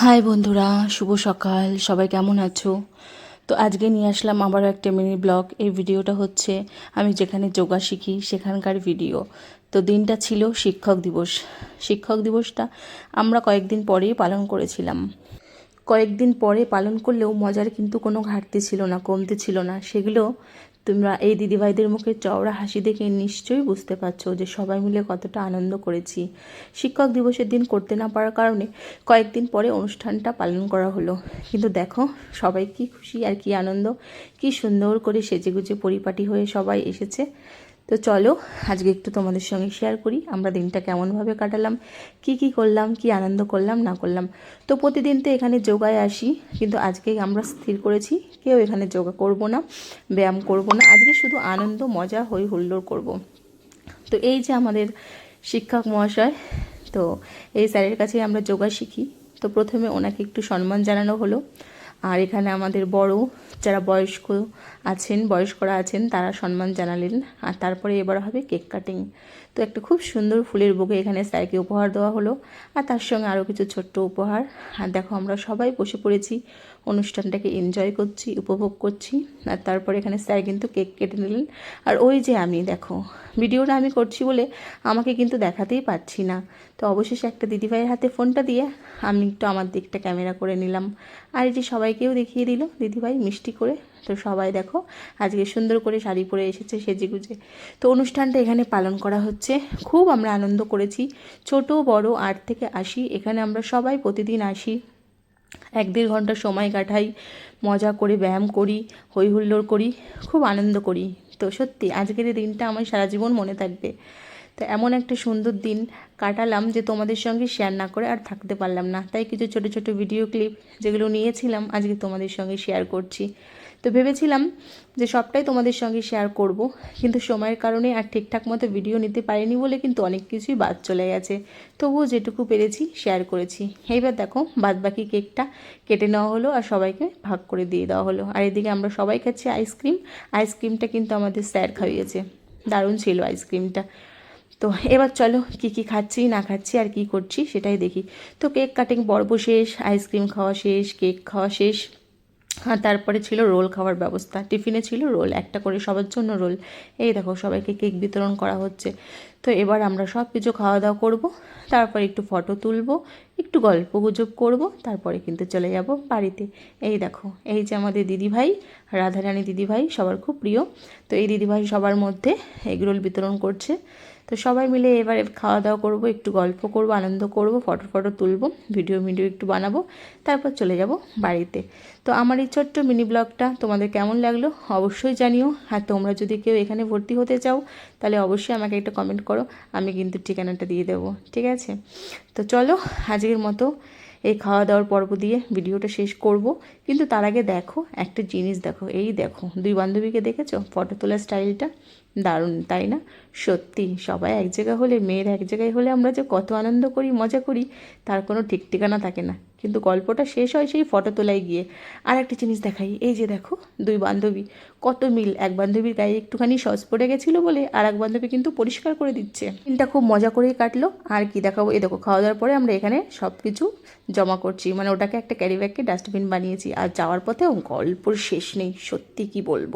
High বন্ধুরা, শুভ সকাল। সবাই কেমন আছো? তো আজকে নিয়ে আসলাম আবারও একটা মিনি ব্লগ এই ভিডিওটা হচ্ছে আমি যেখানে যোগা শিখি, সেখানকার ভিডিও তো দিনটা ছিল শিক্ষক দিবস। শিক্ষক দিবসটা আমরা কয়েকদিন পরেই পালন করেছিলাম। কয়েকদিন পরে পালন করলেও মজার কিন্তু কোনো ঘাটতি ছিল না, কমতি ছিল না। সেগুলো তোমরা এই দিদিভাইদের মুখে চওড়া হাসি দেখে নিশ্চয়ই বুঝতে পারছ যে সবাই মিলে কতটা আনন্দ করেছি। শিক্ষক দিবসের দিন করতে না পারার কারণে কয়েকদিন পরে অনুষ্ঠানটা পালন করা হলো। কিন্তু দেখো, সবাই কি খুশি আর কি আনন্দ, কি সুন্দর করে সেজেগুজে পরিপাটি হয়ে সবাই এসেছে। তো চলো, আজকে একটু তোমাদের সঙ্গে শেয়ার করি, আমরা দিনটা কেমনভাবে কাটালাম, কি কি করলাম, কি আনন্দ করলাম, না করলাম। তো প্রতিদিন তো এখানে যোগায় আসি, কিন্তু আজকে আমরা স্থির করেছি, কেউ এখানে যোগা করব না, ব্যায়াম করব না, আজকে শুধু আনন্দ, মজা, হই হুল্লোড় করব। তো এই যে আমাদের শিক্ষক মহাশয়, তো এই স্যারের কাছে আমরা যোগা শিখি। তো প্রথমে ওনাকে একটু সম্মান জানানো হলো। আর এখানে আমাদের বড় যারা বয়স্ক আছেন, বয়স্করা আছেন, তারা সম্মান জানালেন। আর তারপরে এবার হবে কেক কাটিং। তো একটা খুব সুন্দর ফুলের বুকে এখানে স্যারকে উপহার দেওয়া হলো। আর তার সঙ্গে আরও কিছু ছোট্ট উপহার। আর দেখো, আমরা সবাই বসে পড়েছি, অনুষ্ঠানটাকে এনজয় করছি, উপভোগ করছি। আর তারপরে এখানে স্যার কিন্তু কেক কেটে নিলেন। আর ওই যে আমি, দেখো, ভিডিওটা আমি করছি বলে আমাকে কিন্তু দেখাতেই পাচ্ছি না। তো অবশেষে একটা দিদিভাইয়ের হাতে ফোনটা দিয়ে আমি একটু আমার দিকটা ক্যামেরা করে নিলাম। আর এই যে সবাইকেও দেখিয়ে দিল দিদিভাই মিষ্টি করে। তো সবাই দেখো, আজকে সুন্দর করে শাড়ি পরে এসেছে সেজে গুজে তো অনুষ্ঠানটা এখানে পালন করা হচ্ছে। খুব আমরা আনন্দ করেছি। ছোট, বড়, আট থেকে আসি এখানে আমরা সবাই প্রতিদিন আসি। এক দেড় ঘণ্টা সময় কাটাই, মজা করে, ব্যায়াম করি হই হুল্লোড় করি, খুব আনন্দ করি। তো সত্যি, আজকের এই দিনটা আমার সারা জীবন মনে থাকবে। তো এমন একটা সুন্দর দিন কাটালাম যে তোমাদের সঙ্গে শেয়ার না করে আর থাকতে পারলাম না। তাই কিছু ছোট ছোট ভিডিও ক্লিপ যেগুলো নিয়েছিলাম, আজকে তোমাদের সঙ্গে শেয়ার করছি। তো ভেবেছিলাম যে সবটাই তোমাদের সঙ্গে শেয়ার করব, কিন্তু সময়ের কারণে আর ঠিকঠাক মতো ভিডিও নিতে পারিনি বলে কিন্তু অনেক কিছুই বাদ চলে গেছে। তবুও যেটুকু পেরেছি শেয়ার করেছি। এইবার দেখো বাদ বাকি কেকটা কেটে নেওয়া হলো আর সবাইকে ভাগ করে দিয়ে দেওয়া হলো। আর এদিকে আমরা সবাই খাচ্ছি আইসক্রিম আইসক্রিমটা কিন্তু আমাদের স্যার খাইয়েছে। দারুণ ছিল আইসক্রিমটা তো এবার চলো কি কি খাচ্ছি, না খাচ্ছি আর কি করছি সেটাই দেখি। তো কেক কাটিং পর্ব শেষ আইসক্রিম খাওয়া শেষ কেক খাওয়া শেষ। আর তারপরে ছিল রোল খাওয়ার ব্যবস্থা। টিফিনে ছিল রোল, একটা করে সবার জন্য রোল। এই দেখো, সবাইকে কেক বিতরণ করা হচ্ছে। তো এবার আমরা সব কিছু খাওয়া দাওয়া করব, তারপর একটু ফটো তুলবো, একটু গল্প গুজব করব, তারপরে কিন্তু চলে যাব বাড়িতে। এই দেখো, এই যে আমাদের দিদিভাই, রাধারানী দিদিভাই সবার খুব প্রিয়। তো এই দিদিভাই সবার মধ্যে এগরোল বিতরণ করছে। তো সবাই মিলে এবার খাওয়া দাওয়া করব, একটু গল্প করব, আনন্দ করব ফটো ফটো তুলব ভিডিও ভিডিও একটু বানাবো, তারপর চলে যাব বাড়িতে। তো আমার এই ছোট্ট মিনি ব্লগটা তোমাদের কেমন লাগল অবশ্যই জানিও। আর তোমরা যদি কেউ এখানে ভর্তি হতে চাও, তাহলে অবশ্যই আমাকে একটা কমেন্ট করো, আমি কিন্তু ঠিকানাটা দিয়ে দেবো, ঠিক আছে? তো চলো, আজকের মতো এই খাওয়া দাওয়ার পর্ব দিয়ে ভিডিওটা শেষ করব। কিন্তু তার আগে দেখো, একটা জিনিস দেখো। এই দেখো, দুই বান্ধবীকে দেখেছ? ফটো তোলার স্টাইলটা? দারুণ, তাই না? সত্যি, সবাই এক জায়গায় হলে, মেয়ের এক জায়গায় হলে আমরা যে কত আনন্দ করি, মজা করি, তার কোনো ঠিক ঠিকানা থাকে না। কিন্তু গল্পটা শেষ হয় সেই ফটো তোলায় গিয়ে। আর একটা জিনিস দেখাই, এই যে দেখো, দুই বান্ধবী। কত মিল, এক বান্ধবীর গায়ে একটুখানি সস পড়ে গেছিল বলে আর এক বান্ধবী কিন্তু পরিষ্কার করে দিচ্ছে। দিনটা খুব মজা করেই কাটলো। আর কি দেখাবো? এই দেখো খাওয়া দাওয়ার পরে আমরা এখানে সব কিছু জমা করছি। মানে ওটাকে একটা ক্যারি ব্যাগকে ডাস্টবিন বানিয়েছি। আর যাওয়ার পথেও গল্পর শেষ নেই, সত্যি কি বলব?